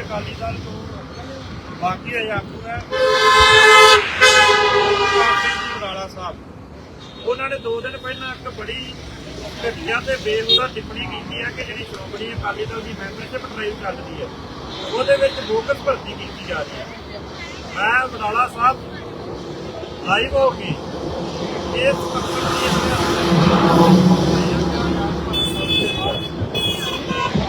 ਸ਼੍ਰੋਮਣੀ ਅਕਾਲੀ ਦਲ ਤੋਂ ਬਾਕੀ ਹੈ ਆਗੂ ਹੈ। ਰਾਲਾ ਸਾਹਿਬ। ਉਹਨਾਂ ਨੇ 2 ਦਿਨ ਪਹਿਲਾਂ ਇੱਕ ਬੜੀ ਘਟੀਆ ਤੇ ਬੇਹੂਦਾ ਟਿੱਪਣੀ ਕੀਤੀ ਹੈ ਕਿ ਜਿਹੜੀ ਸ਼੍ਰੋਮਣੀ ਅਕਾਲੀ ਦਲ ਦੀ ਮੈਂਬਰਸ਼ਿਪ ਡਰਾਈਵ ਚੱਲਦੀ ਹੈ, ਉਹਦੇ ਵਿੱਚ ਬੋਗਸ ਭਰਤੀ ਕੀਤੀ ਜਾ ਰਹੀ ਹੈ। ਮੈਂ ਬਰਾਲਾ ਸਾਹਿਬ ਲਾਈਵ ਹੋ ਕੇ ਇਸ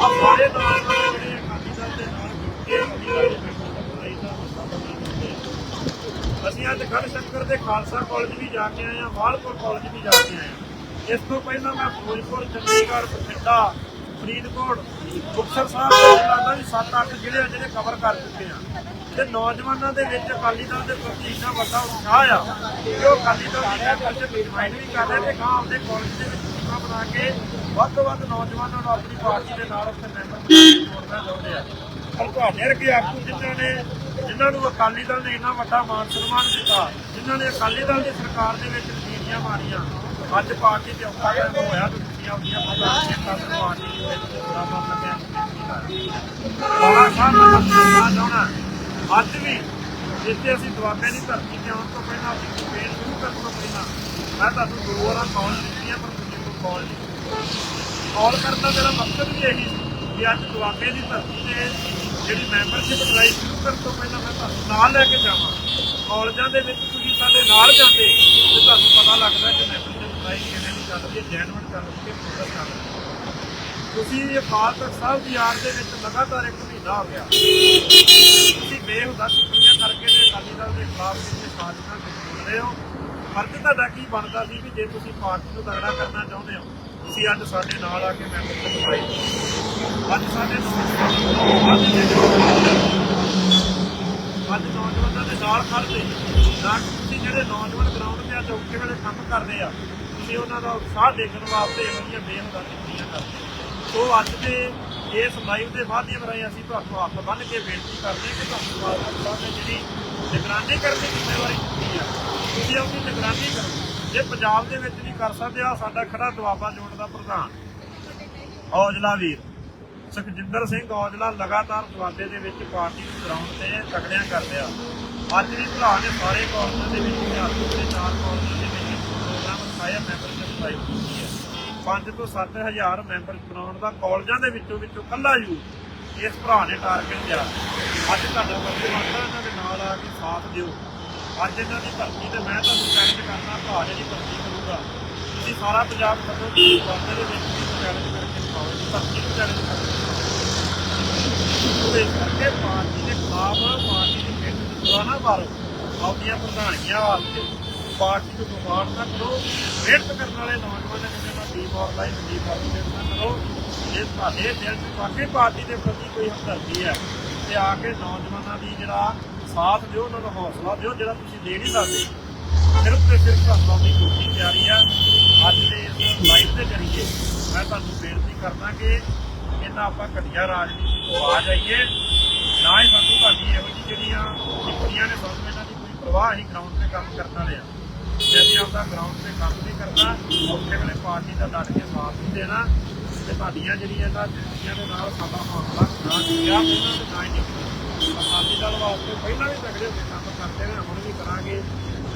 ਆਪਣੇ ਨਾਲ ਜਿਹੜੇ ਅਕਾਲੀ ਦਲ ਦੇ ਨਾਲ ਜੁੜ ਕੇ ਅਕਾਲੀ ਦਲ ਦੀ ਮੈਂਬਰਸ਼ਿਪ ਡਰਾਈਵ ਦਾ ਹਿੱਸਾ ਬਣਦੇ ਅਸੀਂ ਅੱਜ ਖੜ ਖਾਲਸਾ ਕਾਲਜ ਵੀ ਜਾ ਕੇ ਆਏ ਵਾਲਪੁਰ ਕਾਲਜ ਵੀ ਜਾ ਕੇ ਆਏ ਇਸ ਤੋਂ ਪਹਿਲਾਂ ਮੈਂ ਫਿਰੋਜ਼ਪੁਰ, ਚੰਡੀਗੜ੍ਹ, ਬਠਿੰਡਾ, ਫਰੀਦਕੋਟ, ਮੁਕਤਸਰ ਸਾਹਿਬ ਦੇ ਇਲਾਕਾ ਵੀ 7-8 ਜ਼ਿਲ੍ਹੇ ਜਿਹੜੇ ਕਵਰ ਕਰ ਚੁੱਕੇ ਆ। ਤੇ ਨੌਜਵਾਨਾਂ ਦੇ ਵਿੱਚ ਅਕਾਲੀ ਦਲ ਦੇ ਪ੍ਰਤੀ ਇੰਨਾ ਵੱਡਾ ਉਤਸ਼ਾਹ ਆ ਕਿ ਉਹ ਅਕਾਲੀ ਦਲ ਦੀ ਮੈਂਬਰਸ਼ਿਪ ਜੁਆਇਨ ਵੀ ਕਰ ਰਹੇ ਤੇ ਗਾਂ ਆਪਦੇ ਕਾਲਜ ਦੇ ਵਿੱਚ ਟੀਮਾਂ ਬਣਾ ਕੇ ਵੱਧ ਤੋਂ ਵੱਧ ਨੌਜਵਾਨਾਂ ਨੂੰ ਆਪਣੀ ਪਾਰਟੀ ਦੇ ਨਾਲ ਉੱਥੇ ਮੈਂਬਰ ਬਣਾ ਚਾਹੁੰਦੇ ਆ। ਪਰ ਤੁਹਾਡੇ ਵਰਗੇ ਆਗੂ ਜਿਨ੍ਹਾਂ ਨੇ ਜਿਨ੍ਹਾਂ ਨੂੰ ਅਕਾਲੀ ਦਲ ਨੇ ਇੰਨਾ ਵੱਡਾ ਮਾਨ ਸਨਮਾਨ ਦਿੱਤਾ, ਜਿਨ੍ਹਾਂ ਨੇ ਅਕਾਲੀ ਦਲ ਦੀ ਸਰਕਾਰ ਦੇ ਵਿੱਚ ਨਤੀਜੀਆਂ ਮਾਰੀਆਂ, ਅੱਜ ਪਾਰਟੀ ਤੇ ਔਖਾ ਟਾਈਮ ਹੋਇਆ ਤੁਸੀਂ ਆਪਣੀਆਂ ਪ੍ਰਧਾਨੀਆਂ ਦਾ ਪਾਰਟੀ ਦੇ ਵਿੱਚ ਬੜਾ ਮਨ ਲੱਗਿਆ ਸਾਹਿਬ ਦਾ ਅੱਜ ਵੀ ਜਿੱਥੇ ਅਸੀਂ ਦੁਆਬੇ ਦੀ ਧਰਤੀ ਤੇ ਆਉਣ ਤੋਂ ਪਹਿਲਾਂ ਅਸੀਂ ਕੈਂਪੇਨ ਸ਼ੁਰੂ ਕਰਨ ਤੋਂ ਪਹਿਲਾਂ ਮੈਂ ਤੁਹਾਨੂੰ ਦੋ ਵਾਰਾਂ ਕਾਲ ਕੀਤੀ ਹੈ ਪਰ ਤੁਸੀਂ ਕੋਈ ਕਾਲ ਨਹੀਂ ਕਾਲ ਕਰਨ ਦਾ ਮੇਰਾ ਮਕਸਦ ਵੀ ਇਹੀ ਸੀ ਕਿ ਅੱਜ ਦੁਆਬੇ ਦੀ ਧਰਤੀ ਤੇ ਜਿਹੜੀ ਮੈਂਬਰਸ਼ਿਪ ਡਰਾਈਵ ਸ਼ੁਰੂ ਕਰਨ ਤੋਂ ਪਹਿਲਾਂ ਮੈਂ ਤੁਹਾਨੂੰ ਨਾਲ ਲੈ ਕੇ ਜਾਵਾਂ। ਕਾਲਜਾਂ ਦੇ ਵਿੱਚ ਤੁਸੀਂ ਸਾਡੇ ਨਾਲ ਜਾਂਦੇ ਤੇ ਤੁਹਾਨੂੰ ਪਤਾ ਲੱਗਦਾ ਕਿ ਮੈਂਬਰਸ਼ਿਪ ਡਰਾਈਵ ਕਿਵੇਂ ਦੀ ਚੱਲ ਰਹੀ ਹੈ ਜੈਨੂਇਨ ਚੱਲ ਰਹੀ ਹੈ ਪ੍ਰੋਸੈਸ ਚੱਲ ਰਹੀ ਤੁਸੀਂ ਇਹ ਅਕਾਲ ਤਖਤ ਸਾਹਿਬ ਦੀ ਯਾਦ ਦੇ ਵਿੱਚ ਲਗਾਤਾਰ ਇੱਕ ਮਹੀਨਾ ਹੋ ਗਿਆ। ਤੁਸੀਂ ਬੇਹੁਦਾ ਟਿੱਪਣੀਆਂ ਕਰਕੇ ਤੇ ਅਕਾਲੀ ਦਲ ਦੇ ਖਿਲਾਫ ਜਿਹੜੇ ਸਾਜ਼ਿਸ਼ਾਂ ਬੋਲ ਰਹੇ ਹੋ? ਫਰਜ਼ ਤੁਹਾਡਾ ਕੀ ਬਣਦਾ ਸੀ ਵੀ ਜੇ ਤੁਸੀਂ ਪਾਰਟੀ ਨੂੰ ਤਗੜਾ ਕਰਨਾ ਚਾਹੁੰਦੇ ਹੋ ਤੁਸੀਂ ਅੱਜ ਸਾਡੇ ਨਾਲ ਆ ਕੇ ਮੈਂਬਰਸ਼ਿਪ ਪਾਈ ਅੱਜ ਸਾਡੇ ਨੌਜਵਾਨ ਅੱਜ ਦੇ ਅੱਜ ਨੌਜਵਾਨਾਂ ਦੇ ਨਾਲ ਖੜਦੇ ਨਾ ਕਿ ਤੁਸੀਂ ਜਿਹੜੇ ਨੌਜਵਾਨ ਗਰਾਊਂਡ ਤੇ ਅੱਜ ਔਖੇ ਵੇਲੇ ਕੰਮ ਕਰਦੇ ਆ, ਤੁਸੀਂ ਉਹਨਾਂ ਦਾ ਉਤਸ਼ਾਹ ਦੇਖਣ ਵਾਸਤੇ ਇਹੋ ਜਿਹੀਆਂ ਬੇਹੁਦਾ ਟਿੱਪਣੀਆਂ ਕਰਦੇ ਸੋ ਅੱਜ ਦੇ ਇਸ ਲਾਈਵ ਦੇ ਮਾਧਿਅਮ ਰਾਹੀਂ ਅਸੀਂ ਤੁਹਾਨੂੰ ਹੱਥ ਬੰਨ੍ਹ ਕੇ ਬੇਨਤੀ ਕਰਦੇ ਹਾਂ ਕਿ ਤੁਹਾਨੂੰ ਮਾਲਕ ਸਾਹਿਬ ਨੇ ਜਿਹੜੀ ਨਿਗਰਾਨੀ ਕਰਨ ਦੀ ਜ਼ਿੰਮੇਵਾਰੀ ਦਿੱਤੀ ਆ, ਤੁਸੀਂ ਆਪਣੀ ਨਿਗਰਾਨੀ ਕਰੋ। ਜੇ ਪੰਜਾਬ ਦੇ ਵਿੱਚ ਨਹੀਂ ਕਰ ਸਕਦੇ ਆ ਸਾਡਾ ਖੜਾ ਦੁਆਬਾ ਜੋੜ ਦਾ ਪ੍ਰਧਾਨ, ਔਜਲਾ ਵੀਰ। ਸੁਖਜਿੰਦਰ ਸਿੰਘ ਔਜਲਾ ਲਗਾਤਾਰ ਦੁਆਬੇ ਦੇ ਵਿੱਚ ਪਾਰਟੀ ਨੂੰ ਗਰਾਊਂਡ ਤੇ ਤਕੜਿਆਂ ਕਰਦੇ ਆ ਅੱਜ ਵੀ ਭਰਾ ਨੇ ਸਾਰੇ ਕਾਲਜਾਂ ਦੇ ਵਿੱਚ, ਹੁਸ਼ਿਆਰਪੁਰ ਦੇ ਚਾਰ ਕਾਲਜਾਂ ਦੇ ਵਿੱਚ ਪ੍ਰੋਗਰਾਮ ਰਖਾਇਆ ਮੈਂਬਰਸ਼ਿਪ ਲਾਈਵ ਕੀਤੀ ਹੈ। 5 ਤੋਂ 7000 ਮੈਂਬਰ ਬਣਾਉਣ ਦਾ ਕਾਲਜਾਂ ਦੇ ਵਿੱਚੋਂ ਵਿੱਚੋਂ ਕੱਲਾ ਯੂ ਇਸ ਭਰਾ ਨੇ ਟਾਰਗੇਟ ਲਿਆ। ਅੱਜ ਤੁਹਾਡਾ ਫਰਜ਼ ਬਣਦਾ ਇਹਨਾਂ ਦੇ ਨਾਲ ਆ ਕੇ ਸਾਥ ਦਿਓ। ਅੱਜ ਇਹਨਾਂ ਦੀ ਭਰਤੀ ਤੇ ਮੈਂ ਤੁਹਾਨੂੰ ਚੈਲੰਜ ਕਰਨਾ ਭਰਾ ਜਿਹੜੀ ਭਰਤੀ ਕਰੂਗਾ। ਤੁਸੀਂ ਸਾਰਾ ਪੰਜਾਬ ਸੱਦੋ ਦੁਆਬੇ ਦੇ ਵਿੱਚ ਵੀ ਚੈਲੰਜ ਕਰਕੇ ਦਿਖਾਓ ਜੀ ਭਰਤੀ ਨੂੰ ਚੈਲੰਜ ਕਰੋ ਉਹਦੇ ਕਰਕੇ ਪਾਰਟੀ ਦੇ ਖਿਲਾਫ ਪਾਰਟੀ ਦੀ ਪਿੱਠ ਤੇ ਦੁਆ ਨਾ ਮਾਰੋ ਆਪਣੀਆਂ ਪ੍ਰਧਾਨੀਆਂ ਵਾਸਤੇ ਪਾਰਟੀ ਨੂੰ ਬਿਮਾਰ ਨਾ ਕਰੋ, ਮਿਹਨਤ ਕਰਨ ਵਾਲੇ ਨੌਜਵਾਨਾਂ ਜਿਹਨਾਂ ਦਾ ਡੀਮੋਰਲਾਈਜ਼ ਡੀਮੋਰਲਾਈਜ਼ ਨਾ ਕਰੋ। ਜੇ ਤੁਹਾਡੇ ਦਿਲ 'ਚ ਵਾਕਈ ਪਾਰਟੀ ਦੇ ਪ੍ਰਤੀ ਕੋਈ ਹਮਦਰਦੀ ਹੈ, ਤੇ ਆ ਕੇ ਨੌਜਵਾਨਾਂ ਦੀ ਜਿਹੜਾ ਸਾਥ ਦਿਓ, ਉਹਨਾਂ ਦਾ ਹੌਸਲਾ ਦਿਓ, ਜਿਹੜਾ ਤੁਸੀਂ ਦੇ ਨਹੀਂ ਸਕਦੇ। ਸਿਰਫ ਤੇ ਸਿਰਫ ਹੱਸਣ ਦੀ ਕੋਸ਼ਿਸ਼ ਜਾਰੀ ਆ ਅੱਜ ਦੇ ਇਸ ਲਾਈਵ ਦੇ ਜ਼ਰੀਏ ਮੈਂ ਤੁਹਾਨੂੰ ਬੇਨਤੀ ਕਰਦਾ ਕਿ ਇਹਨਾਂ ਆਪਾਂ ਘਟੀਆ ਰਾਜਨੀਤੀ ਤੋਂ ਆ ਜਾਈਏ, ਨਾ ਹੀ ਸਾਨੂੰ ਤੁਹਾਡੀ ਇਹੋ ਜਿਹੀ ਜਿਹੜੀਆਂ ਟਿੱਪਣੀਆਂ ਨੇ, ਸਾਨੂੰ ਇਹਨਾਂ ਦੀ ਕੋਈ ਪਰਵਾਹ ਨਹੀਂ ਗਰਾਊਂਡ ਤੇ ਕੰਮ ਕਰਨ ਵਾਲੇ ਆ। ਜੇ ਅਸੀਂ ਆਪਦਾ ਗਰਾਊਂਡ ਤੇ ਕੰਮ ਨਹੀਂ ਕਰਨਾ, ਉੱਥੇ ਵੇਲੇ ਪਾਰਟੀ ਦਾ ਡਟ ਕੇ ਸਾਥ ਨਹੀਂ ਦੇਣਾ ਤੇ ਤੁਹਾਡੀਆਂ ਜਿਹੜੀਆਂ ਇਹਨਾਂ ਟਿੱਪਣੀਆਂ ਦੇ ਨਾਲ ਸਾਡਾ ਹੌਸਲਾ ਨਾ ਟੁੱਟਿਆ ਇਹਨਾਂ ਦੇ ਨਾ ਹੀ ਨਿਕਲਿਆ ਅਕਾਲੀ ਦਲ ਵਾਸਤੇ ਪਹਿਲਾਂ ਵੀ ਤਗੜੇ ਹੋ ਕੰਮ ਕਰਦੇ ਨੇ ਹੁਣ ਵੀ ਕਰਾਂਗੇ।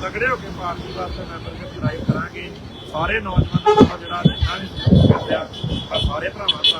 ਤਗੜੇ ਹੋ ਕੇ ਪਾਰਟੀ ਵਾਸਤੇ ਮੈਂਬਰਸ਼ਿਪ ਡਰਾਈਵ ਕਰਾਂਗੇ। ਸਾਰੇ ਨੌਜਵਾਨਾਂ ਦਾ ਜਿਹੜਾ ਜਿੰਨਾ ਵੀ ਕਰਦੇ ਆ ਸਾਰੇ ਭਰਾਵਾਂ ਦਾ